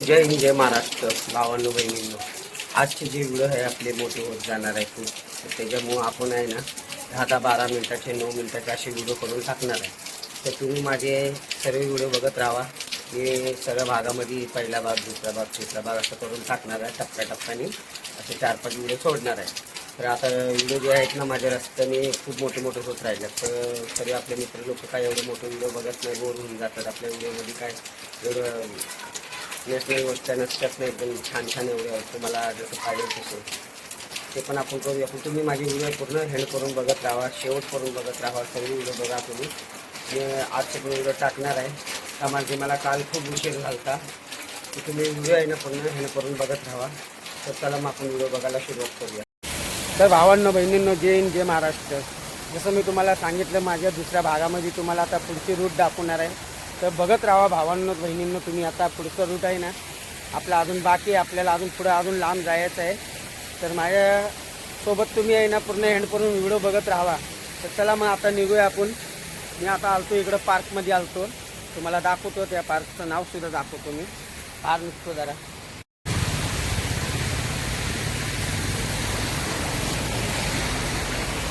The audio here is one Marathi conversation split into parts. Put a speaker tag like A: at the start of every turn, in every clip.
A: जय हिंद जय महाराष्ट्र. भावांनो बहिणींनो आजचे जे व्हिडिओ आहे आपले मोठे होत जाणार आहे खूप. त्याच्यामुळं आपण आहे ना दहा दहा बारा मिनटाचे नऊ मिनटाचे असे व्हिडिओ करून टाकणार आहे. तर तुम्ही माझे सर्व व्हिडिओ बघत राहा. मी सगळ्या भागामध्ये पहिला भाग दुसरा भाग तिसरा भाग असं करून टाकणार आहे टप्प्याटप्प्याने. असे चार पाच व्हिडिओ सोडणार आहे. तर आता व्हिडिओ जे आहेत ना माझ्या रस्त्याने खूप मोठे मोठे होत राहिले तर तरी आपले मित्र लोक काय एवढे मोठे व्हिडिओ बघत नाही बोर होऊन जातात आपल्या व्हिडिओमध्ये काय एवढं नॅशनल गोष्ट नसतात नाही एकदम छान छान एवढे आहेत. तुम्हाला जसं पाहिजे तसं. ते पण आपण करूया. पण तुम्ही माझी व्हिडिओ पूर्ण हेल्ड करून बघत राहा शेवट करून बघत राहा. सगळी व्हिडिओ बघा तुम्ही. मी आजचे पण व्हिडिओ टाकणार आहे. त्यामध्ये मला काल खूप उशीर झाला की तुम्ही व्हिडिओ आहे ना पूर्ण हेल्ड करून बघत राहा. तर चला मग आपण व्हिडिओ बघायला सुरुवात करूया. तर भावांनो बहिणींनो जय हिंद जय महाराष्ट्र. जसं मी तुम्हाला सांगितलं माझ्या दुसऱ्या भागामध्ये तुम्हाला आता पुढची रूट दाखवणार आहे. तर बघत राहा भावांनो बहिणींनो तुम्ही आता पुढचं रूट आहे ना. आपलं अजून बाकी आपल्याला अजून पुढं अजून लांब जायचं आहे. तर माझ्या सोबत तुम्ही आहे ना पूर्ण हँडपूर्ण व्हिडिओ बघत राहा तर चला मग आता निघूया आपण. मी आता आलतो इकडं पार्कमध्ये आलतो. तुम्हाला दाखवतो त्या पार्कचं नावसुद्धा दाखवतो मी. पार्क निघतो जरा.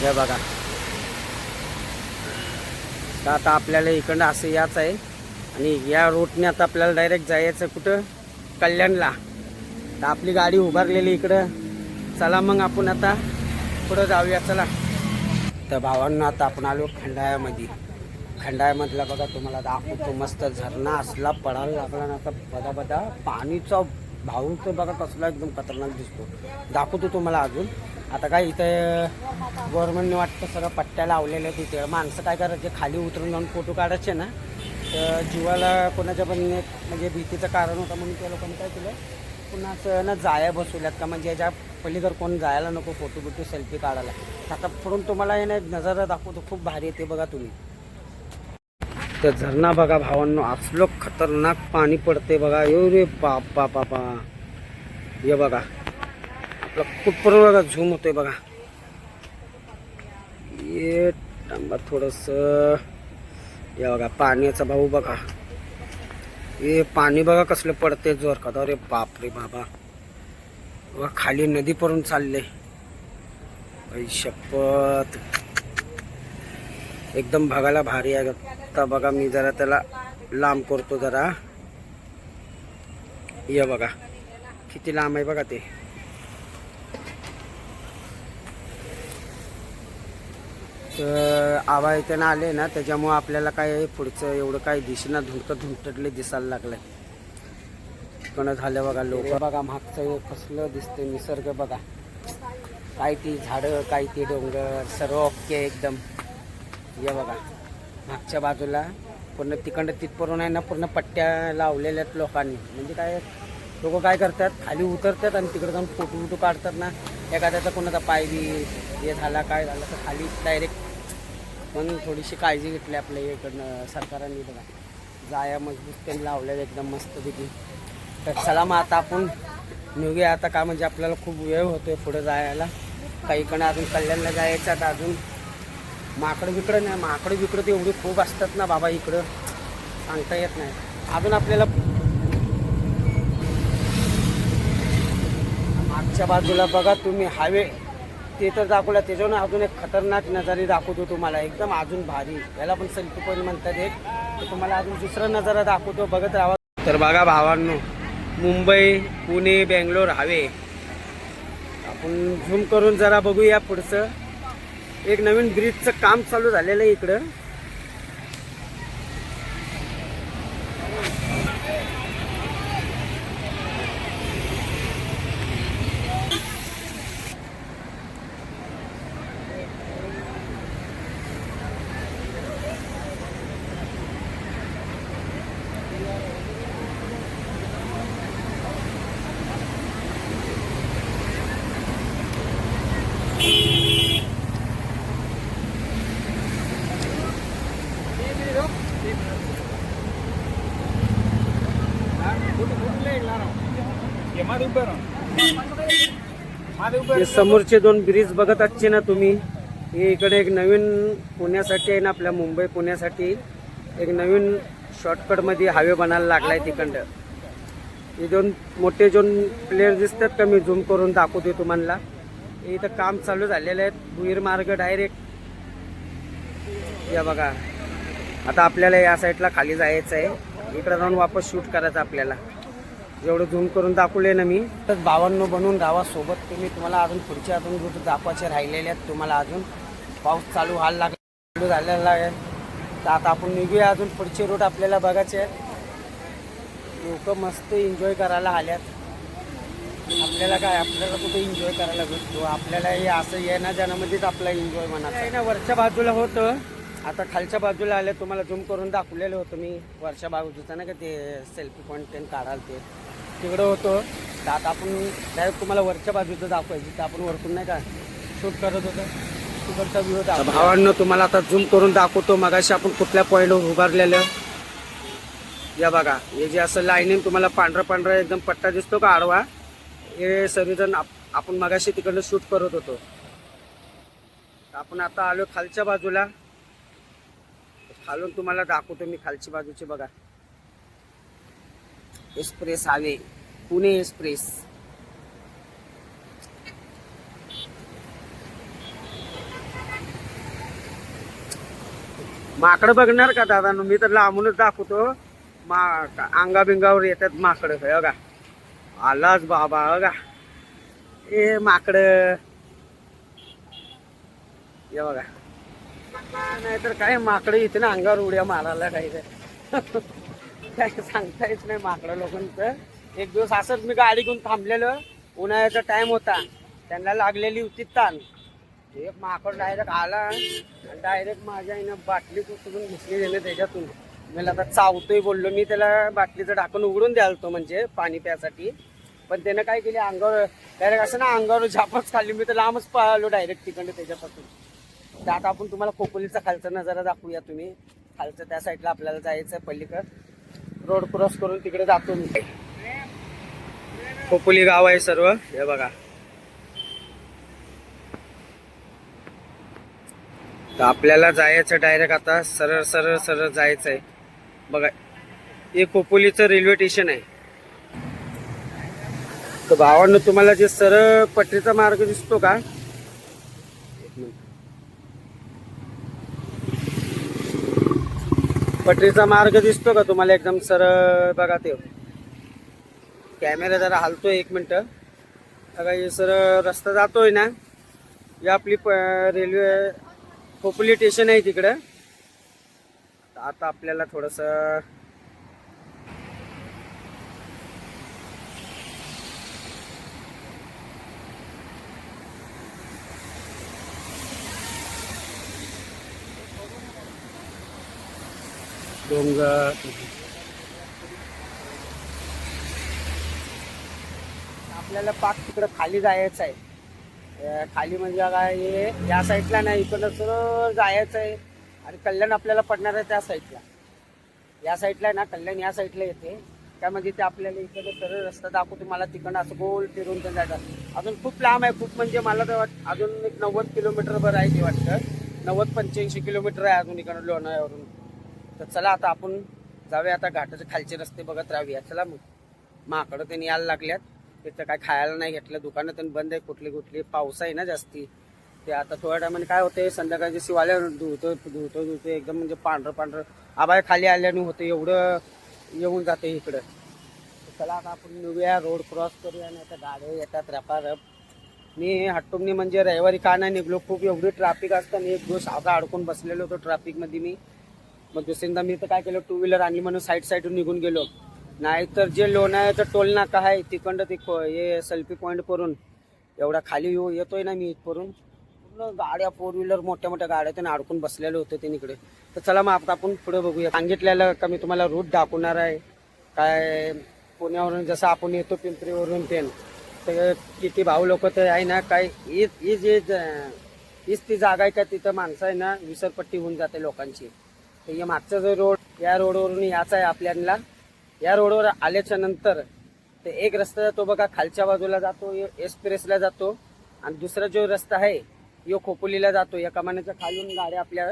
A: हे बघा. तर आता आपल्याला इकडं असं याच आहे. आणि या रोडने आता आपल्याला डायरेक्ट जायचं कुठं? कल्याणला. तर आपली गाडी उभारलेली इकडं. चला मग आपण आता पुढं जाऊया चला. तर भावांना आता आपण आलो खंडाळ्यामध्ये. खंडाळ्यामधला बघा तुम्हाला दाखवतो मस्त झरणा असला पडायला लागला ना आता बदा बदा पाणीचा भाऊ तर बघा कसला एकदम खतरनाक दिसतो. दाखवतो तुम्हाला अजून. आता काय इथं गव्हर्नमेंटने वाटतं सगळं पट्ट्या लावलेल्या आहेत तिथे माणसं काय करायचे? खाली उतरून जाऊन फोटो काढायचे ना. तर जीवाला कोणाच्या पण म्हणजे भीतीचं कारण होतं म्हणून त्या लोकांनी काय केलं? पुन्हा असं ना जाया बसवल्यात का? म्हणजे याच्या पलीकडे कोण जायला नको फोटो बिटो सेल्फी काढायला. आता फोडून तुम्हाला हे ना एक नजारा दाखवतो खूप भारी येते बघा तुम्ही. तर झरणा बघा भावांनो असलं खतरनाक पाणी पडते बघा. यो रे बापा बापा हे बघा. आपलं कुठपर्यंत बघा झूम होतोय बघा. ये थांबा थोडंसं. हे बघा पाण्याचा भाऊ बघा. हे पाणी बघा कसलं पडते जोर का अरे बापरे बाबा. बघा खाली नदी परून चालले शपथ. एकदम बघायला भारी आहे. आता बघा मी जरा त्याला लांब करतो जरा. ये बघा किती लांब आहे बघा ते. तर आवा इथे ना आले ना त्याच्यामुळं आपल्याला काय पुढचं एवढं काय दिसेना धुंकट धुंकटले दिसायला लागलं कण झालं बघा लोक. बघा मागचं हे कसलं दिसतंय निसर्ग बघा. काय ती झाडं काय ती डोंगर सर्व ओके एकदम. हे बघा मागच्या बाजूला पूर्ण तिकडं तिथपर्यंत आहे ना पूर्ण पट्ट्या लावलेल्या आहेत लोकांनी. म्हणजे काय लोक काय करतात खाली उतरतात आणि तिकडे जाऊन फोटो फोटो काढतात ना एखाद्याचा कोणाचा पाय बी हे झाला काय झालं तर खाली डायरेक्ट पण थोडीशी काळजी घेतली आपल्या इकडनं सरकारांनी बघा. जाया मजबूत त्यांनी लावल्या एकदम मस्तपैकी. तर चला मग आता आपण निघूया. आता का म्हणजे आपल्याला खूप वेळ होतोय पुढे जायला. काहीकडे अजून कल्याणला जायचं आता अजून माकडं बिकडं नाही. माकडं बिकडं ते एवढी खूप असतात ना बाबा इकडं. सांगता येत नाही. अजून आपल्याला मागच्या बाजूला बघा तुम्ही हायवे ते तर दाखवला त्याच्यावर अजून एक खतरनाक नजारे दाखवतो तुम्हाला. एकदम अजून भारी. याला पण सेल्फी पॉईंट म्हणतात एक. तुम्हाला अजून दुसरा नजारा दाखवतो बघत राहा. तर बघा भावांनो मुंबई पुणे बेंगलोर हवे. आपण झूम करून जरा बघूया पुढचं. एक नवीन ब्रिजचं काम चालू झालेलं आहे इकडं. हे समोरचे दोन ब्रिज बघत असचे ना तुम्ही हे इकडे एक नवीन पुण्यासाठी आहे ना आपल्या मुंबई पुण्यासाठी एक नवीन शॉर्टकटमध्ये हायवे बनायला लागलाय तिकडं. हे दोन मोठे दोन प्लेयर दिसतात का मी झूम करून दाखवते तुम्हाला. हे इथं काम चालू झालेलं आहे भुईर मार्ग डायरेक्ट या बघा. आता आपल्याला या साईडला खाली जायचं आहे इकडं जाऊन वापस शूट करायचं आपल्याला. जेवढं झूम करून दाखवले ना मी. तर बावन्न बनवून राहा सोबत तुम्ही तुम्हाला अजून पुढचे अजून रूट दाखवायचे राहिलेले आहेत तुम्हाला अजून. पाऊस चालू व्हायला लागला चालू झालेला आहे. तर आता आपण निघूया अजून पुढचे रूट आपल्याला बघायचे आहेत. लोक मस्त एन्जॉय करायला आल्यात. आपल्याला काय आपल्याला कुठे एन्जॉय करायला भेटतो? आपल्याला हे असं येण्या जाण्यामध्येच आपला एन्जॉय म्हणायचं ना वरच्या बाजूला होतं. आता खालच्या बाजूला आले तुम्हाला झूम करून दाखवलेलं होतं मी. वरच्या बाजूचं ना का ते सेल्फी पॉईंट ते काढाल ते. तिकडं होतं. तर आता आपण डायरेक्ट तुम्हाला वरच्या बाजूचं दाखवायचं. तर आपण वरतून नाही का शूट करत होतो. तिकडचा व्ह्यू तुम्हाला आता झूम करून दाखवतो. मगाशी आपण कुठल्या पॉईंटवर उभारलेलं? या बघा. हे जे असं लाईनिंग तुम्हाला पांढरा पांढरा एकदम पट्टा दिसतो का आडवा? हे सर्वजण आप- आपण मगाशी तिकडनं शूट करत होतो. आपण आता आलो खालच्या बाजूला. खालून तुम्हाला दाखवतो मी खालची बाजूची बघा. एक्सप्रेस आवे पुणे एक्सप्रेस माकड बघणार का दादा? मी तर लांबूनच दाखवतो. मा अंगा बिंगावर येतात माकडं बघा. आलाच बाबा बघा. ए माकड. ये बघा. नाहीतर काय माकड इथे ना अंगावर उड्या मारायला काही काय सांगता येत नाही माकडं लोकांचं. एक दिवस असंच मी गाडी घेऊन थांबलेलं. उन्हाळ्याचा टाइम होता. त्यांना लागलेली होती ताण. एक माकड डायरेक्ट आला आणि डायरेक्ट माझ्या आईनं बाटली उचलून घेतली गेली त्याच्यातून. मला आता चावतोय बोललो. मी त्याला बाटलीचं ढाकण उघडून द्याल तो म्हणजे पाणी प्यासाठी. पण त्यानं काय केली? अंगावर डायरेक्ट असं ना अंगावर झापच खाल्ली. मी तर लांबच पळालो डायरेक्ट तिकडे त्याच्यापासून. तर आता आपण तुम्हाला खोपोलीचा खालचा नजारा दाखवूया तुम्ही. खालचं त्या साईडला आपल्याला जायचं आहे रोड क्रॉस करून तिकडे जातो मी. खोपोली गाव आहे सर्व. हे बघा. तर आपल्याला जायचं डायरेक्ट आता सरळ सरळ सरळ जायचं आहे बघा हे खोपोलीचं रेल्वे स्टेशन आहे. तर भावांना तुम्हाला जे सरळ पटरीचा मार्ग दिसतो का एक मिनिट. पटरीचा मार्ग दिसतो का तुम्हाला एकदम सरळ? बघा ते. कॅमेरा जरा हलतोय एक मिनटं. बघा हे सरळ रस्ता जातोय ना. ही आपली प रेल्वे खोपोली स्टेशन आहे तिकडं. तर आता आपल्याला थोडंसं डोंगर आपल्याला पाक तिकडं खाली जायचं आहे. खाली म्हणजे काय हे या साईडला नाही इकडं सरळ जायचं आहे. आणि कल्याण आपल्याला पडणार आहे त्या साईडला. या साईडला आहे ना कल्याण या साईडला येते. त्यामध्ये म्हणजे ते आपल्याला इकडे सरळ रस्ता दाखवतो. मला तिकडं असं गोल फिरून ते जायचं. अजून खूप लांब आहे खूप म्हणजे मला तर वाट अजून एक नव्वद किलोमीटर बरं आहे ते वाटतं. नव्वद पंच्याऐंशी किलोमीटर आहे अजून इकडं लोणावळ्यावरून. तर चला आता आपण जाऊया आता घाटाचे खालचे रस्ते बघत राहूया. चला मग. माकडं त्यांनी यायला लागल्यात. तिथं काय खायला नाही घेतलं. दुकानं त्यांनी बंद आहे कुठली कुठली. पाऊस आहे ना जास्ती. ते आता थोड्या टायमाने काय होते संध्याकाळचे शिवाल्या धुतो धुतो धुतो एकदम म्हणजे पांढरं पांढरं आबाय खाली आल्याने होतं. एवढं येऊन जाते इकडं. चला आता आपण निघूया. रोड क्रॉस करूया नाही तर गाड्या येतात रपारप मी हट्टुमनी म्हणजे रविवारी का नाही निघलो. खूप एवढी ट्रॅफिक असतं एक दिवस आता अडकून बसलेलो होतो ट्रॅफिकमध्ये मी. मग दुसऱ्यांदा मी तर काय केलं टू व्हीलर आणली म्हणून साईड साईडून निघून गेलो. नाहीतर जे लोणाचं टोल नाका आहे तिकडं ते हे सेल्फी पॉईंट करून एवढा खाली येऊ येतोय ना मी इथपर्यंत. पूर्ण गाड्या फोर व्हीलर मोठ्या मोठ्या गाड्या त्यांनी अडकून बसलेले होते ते इकडे तर चला मग आता आपण पुढे बघूया. सांगितलेलं का मी तुम्हाला रूट दाखवणार आहे. काय पुण्यावरून जसं आपण येतो पिंपरीवरून ते तर किती भाऊ लोक तर आहे ना काय ही ही जे हीच ती जागा आहे का तिथं माणसं आहे ना विसरपट्टी होऊन जाते लोकांची. तर या मागचा जो रोड या रोडवरून याचा आहे आपल्याला. या रोडवर आल्याच्यानंतर ते एक रस्ता जातो बघा खालच्या बाजूला जातो एक्सप्रेसला जातो. आणि दुसरा जो रस्ता आहे यो खोपोलीला जातो. या कमानाच्या खालून गाड्या आपल्या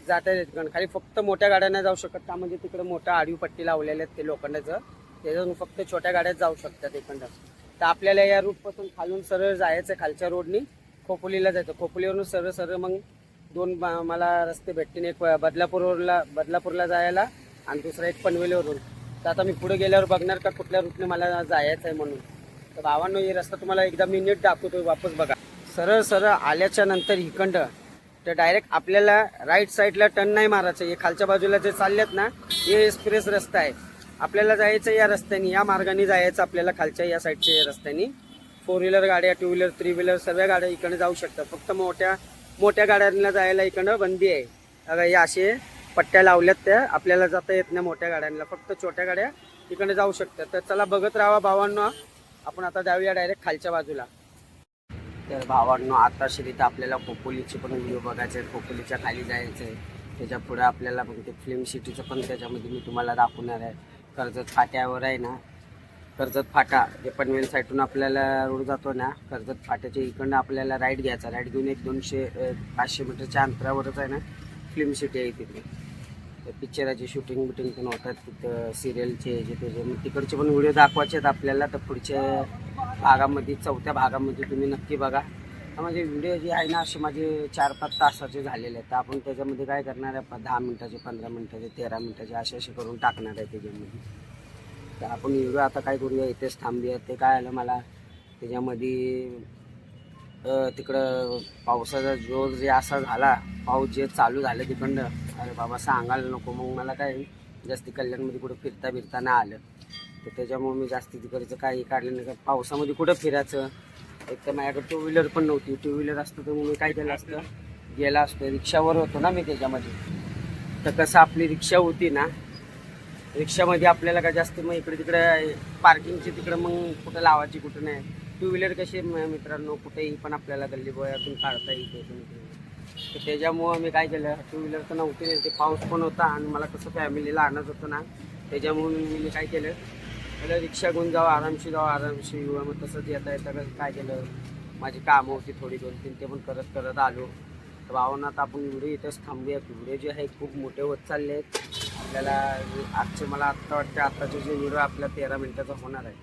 A: जात आहेत. कारण खाली फक्त मोठ्या गाड्या नाही जाऊ शकत. का म्हणजे तिकडे मोठा आडवी पट्टी लावलेल्या आहेत ते लोखंडाचं. त्याच्यातून फक्त छोट्या गाड्यात जाऊ शकतात इकडं तर आपल्याला या रूटपासून खालून सरळ जायचं खालच्या रोडनी खोपोलीला जायचं. खोपोलीवरून सरळ सरळ मग दोन मला रस्ते भेटतील. एक बदलापूरला बदलापूरला जायला आणि दुसरा एक पनवेलीवरून. तर आता मी पुढे गेल्यावर बघणार का कुठल्या रूटने मला जायचं आहे म्हणून. तर भावांनो हे रस्ता तुम्हाला एकदा मी नीट दाखवतो वापस बघा. सरळ सरळ आल्याच्यानंतर हिकंड तर डायरेक्ट आपल्याला राईट साईडला टर्न नाही मारायचं. हे खालच्या बाजूला जे चाललेत ना हे एक्सप्रेस रस्ता आहे. आपल्याला जायचं या रस्त्याने या मार्गाने जायचं आपल्याला खालच्या या साईडच्या या रस्त्याने. फोर व्हीलर गाड्या टू व्हीलर थ्री व्हीलर सर्व गाड्या इकडे जाऊ शकतात. फक्त मोठ्या मोठ्या गाड्यांना जायला इकडं बंदी आहे. अगं हे असे पट्ट्या लावल्यात त्या आपल्याला जाता येत नाही मोठ्या गाड्यांना. फक्त छोट्या गाड्या इकडे जाऊ शकतात. तर चला बघत राहा भावांनो. आपण आता जाऊया डायरेक्ट खालच्या बाजूला. तर भावांनो आता तर आपल्याला खोपोलीचे पण व्हिडिओ बघायचे आहे. खोपोलीच्या खाली जायचं आहे. त्याच्या पुढे आपल्याला मग ते फिल्म सिटीचं पण त्याच्यामध्ये मी तुम्हाला दाखवणार आहे. कर्जत फाट्यावर आहे ना कर्जत फाटा जे पनवेल साईडून आपल्याला रोड जातो ना कर्जत फाट्याच्या इकडनं आपल्याला राईट घ्यायचा. राईट घेऊन एक दोनशे पाचशे मीटरच्या अंतरावरच आहे ना फिल्म सिटी आहे तिथे. पिक्चराची शूटिंग बिटिंग पण होतात तिथं सिरियलचे जे त्याचे मग तिकडचे पण व्हिडिओ दाखवायचे आहेत आपल्याला तर पुढच्या भागामध्ये चौथ्या भागामध्ये तुम्ही नक्की बघा. तर माझे व्हिडिओ जे आहे ना असे माझे चार पाच तासाचे झालेले आहेत. तर आपण त्याच्यामध्ये काय करणार आहे दहा मिनटाचे पंधरा मिनटाचे तेरा मिनटाचे असे असे करून टाकणार आहे त्याच्यामध्ये. तर आपण एवढं आता काय करूया इथेच थांबूया. ते काय आलं मला त्याच्यामध्ये तिकडं पावसाचा जोर जे असा झाला पाऊस जे चालू झालं तिकडनं अरे बाबा सांगायला नको. मग मला काय जास्ती कल्याणमध्ये कुठं फिरता फिरता नाही आलं. तर त्याच्यामुळे मी जास्ती तिकडचं काही काढलं नाही. का पावसामध्ये कुठं फिरायचं? एक तर माझ्याकडे टू व्हीलर पण नव्हती. टू व्हीलर असतं तर मग मी काय केलं असतं? गेला असतो. रिक्षावर होतो ना मी त्याच्यामध्ये. तर कसं आपली रिक्षा होती ना रिक्षामध्ये आपल्याला काय जास्त मग इकडे तिकडे पार्किंगची तिकडे मग कुठं लावायची कुठं नाही. टू व्हीलर कशी मित्रांनो कुठेही पण आपल्याला गल्ली बोयातून काढता येते तर त्याच्यामुळं मी काय केलं टू व्हीलर तर नव्हती नाही, ते पाऊस पण होता आणि मला कसं फॅमिलीला आणत होतं ना त्याच्यामुळे मी काय केलं मला रिक्षा घेऊन जावं आरामशी जावं आरामशी येऊ. मग तसंच येता येता काय केलं माझी कामं होती थोडी दोन तीन ते पण करत करत आलो. तर भावना आता आपण व्हिडिओ इथंच थांबूया व्हिडिओ जे आहे खूप मोठे होत चालले आहेत. आपल्याला आजचे मला आत्ता वाटते आत्ताचे जे व्हिडिओ आपल्या तेरा मिनिटाचा होणार आहे.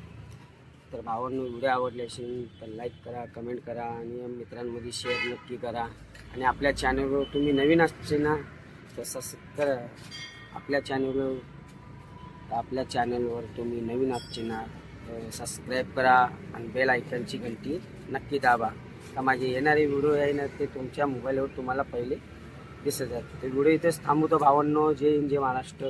A: तर भावांनो व्हिडिओ आवडले असेल तर लाईक करा कमेंट करा आणि मित्रांमध्ये शेअर नक्की करा. आणि आपल्या चॅनलवर तुम्ही नवीन असते ना तर सबस्क्राईब करा. आपल्या चॅनलवर आपल्या चॅनलवर तुम्ही नवीन असते ना तर सबस्क्राईब करा आणि बेल आयकनची घंटी नक्की दाबा. तर माझे येणारे व्हिडिओ आहे ना ते तुमच्या मोबाईलवर तुम्हाला पहिले दिसत आहेत. तर व्हिडिओ इथेच थांबवतो भावांनो. जय हिंद जय महाराष्ट्र.